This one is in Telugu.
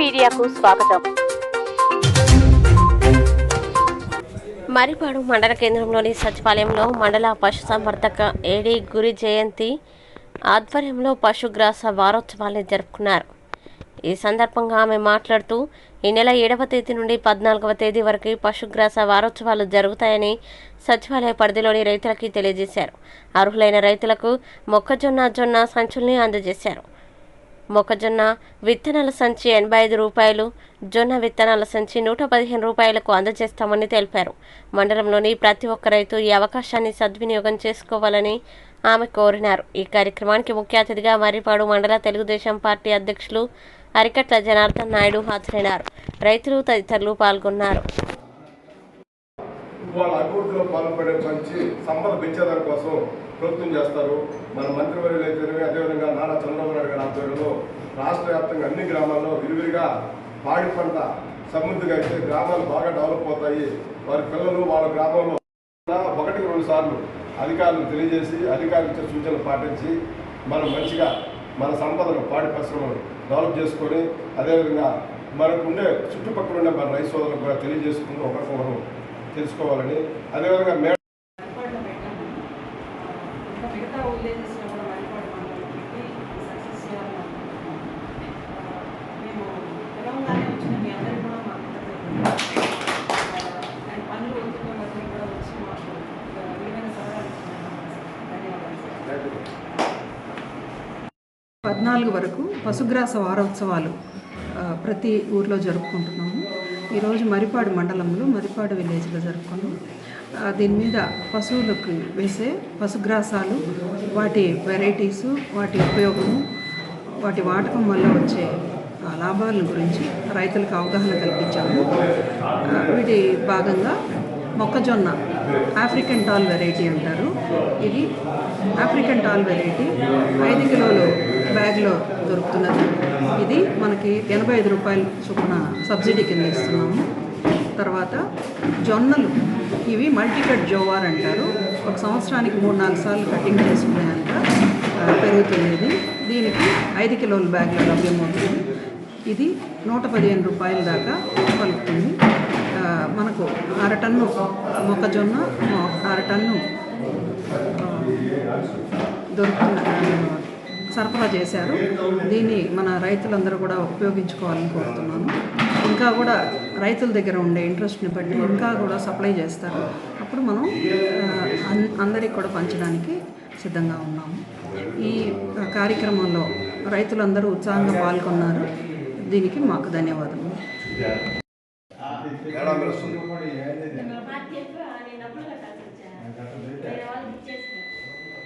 మీడియాకు స్వాగతం. మరిపాడు మండల కేంద్రంలోని సచివాలయంలో మండల పశుసంవర్ధక ఏడి గురి జయంతి ఆధ్వర్యంలో పశుగ్రాస వారోత్సవాన్ని జరుపుకున్నారు. ఈ సందర్భంగా ఆమె మాట్లాడుతూ ఈ నెల ఏడవ తేదీ నుండి పద్నాలుగవ తేదీ వరకు పశుగ్రాస వారోత్సవాలు జరుగుతాయని సచివాలయ పరిధిలోని రైతులకి తెలియజేశారు. అర్హులైన రైతులకు మొక్కజొన్న జొన్న సంచుల్ని అందజేశారు. మొక్కజొన్న విత్తనాల సంచి ఎనభై ఐదు రూపాయలు జొన్న విత్తనాల సంచి నూట పదిహేను రూపాయలకు అందజేస్తామని తెలిపారు. మండలంలోని ప్రతి ఒక్క రైతు ఈ అవకాశాన్ని సద్వినియోగం చేసుకోవాలని ఆమె కోరినారు. ఈ కార్యక్రమానికి ముఖ్య అతిథిగా మర్రిపాడు మండల తెలుగుదేశం పార్టీ అధ్యక్షులు అరికట్ల జనార్దన్ నాయుడు హాజరైనారు. రైతులు తదితరులు పాల్గొన్నారు. వాళ్ళ అభివృద్ధిలో పాల్పడే మంచి సంపద పెంచేదాని కోసం ప్రభుత్వం చేస్తారు. మన మంత్రివర్యులు అయితేనే అదేవిధంగా నారా చంద్రబాబు నాయుడు గారి ఆధ్వర్యంలో రాష్ట్ర వ్యాప్తంగా అన్ని గ్రామాల్లో విరివిరిగా పాడి పంట సమృద్ధిగా అయితే గ్రామాలు బాగా డెవలప్ అవుతాయి. వారి పిల్లలు వాళ్ళ గ్రామంలో ఒకటికి రెండు సార్లు అధికారులు తెలియజేసి అధికారులు ఇచ్చే సూచనలు పాటించి మనం మంచిగా మన సంపదను పాడి పరిశ్రమను డెవలప్ చేసుకొని అదేవిధంగా మనకు ఉండే చుట్టుపక్కల ఉండే మన రైతు సోదరులకు కూడా తెలియజేసుకుంటూ ఒకరికొకరు తెలుసుకోవాలని అదేవిధంగా మే పద్నాలుగు వరకు పశుగ్రాస వారోత్సవాలు ప్రతి ఊర్లో జరుపుకుంటున్నాము. ఈరోజు మరిపాడు మండలంలో మరిపాడు విలేజ్లో జరుపుకున్నాం. దీని మీద పశువులకు వేసే పశుగ్రాసాలు వాటి వెరైటీసు వాటి ఉపయోగము వాటి వాడకం వల్ల వచ్చే లాభాల గురించి రైతులకు అవగాహన కల్పించాము. వీటి భాగంగా మొక్కజొన్న ఆఫ్రికన్ టాల్ వెరైటీ అంటారు. ఇది ఆఫ్రికన్ టాల్ వెరైటీ. ఐదు కిలోలు బ్యాగ్లో దొరుకుతున్నది. ఇది మనకి ఎనభై ఐదు రూపాయల చొప్పున సబ్సిడీ కింద ఇస్తున్నాము. తర్వాత జొన్నలు. ఇవి మల్టీకట్ జోవార్ అంటారు. ఒక సంవత్సరానికి మూడు నాలుగు సార్లు కటింగ్ చేసుకునేంత పెరుగుతుంది దీనికి ఐదు కిలోల బ్యాగ్లో లభ్యమవుతుంది. ఇది నూట పదిహేను రూపాయల దాకా పలుకుతుంది. మనకు అర టన్ను మొక్కజొన్న మొ- అర టన్ను దొరుకుతున్న సరఫరా చేశారు. దీన్ని మన రైతులందరూ కూడా ఉపయోగించుకోవాలని కోరుతున్నాను. ఇంకా కూడా రైతుల దగ్గర ఉండే ఇంట్రెస్ట్ని బట్టి ఇంకా కూడా సప్లై చేస్తారు. అప్పుడు మనం అన్- అందరికి కూడా పంచడానికి సిద్ధంగా ఉన్నాము. ఈ కార్యక్రమంలో రైతులందరూ ఉత్సాహంగా పాల్గొన్నారు. దీనికి మాకు ధన్యవాదాలు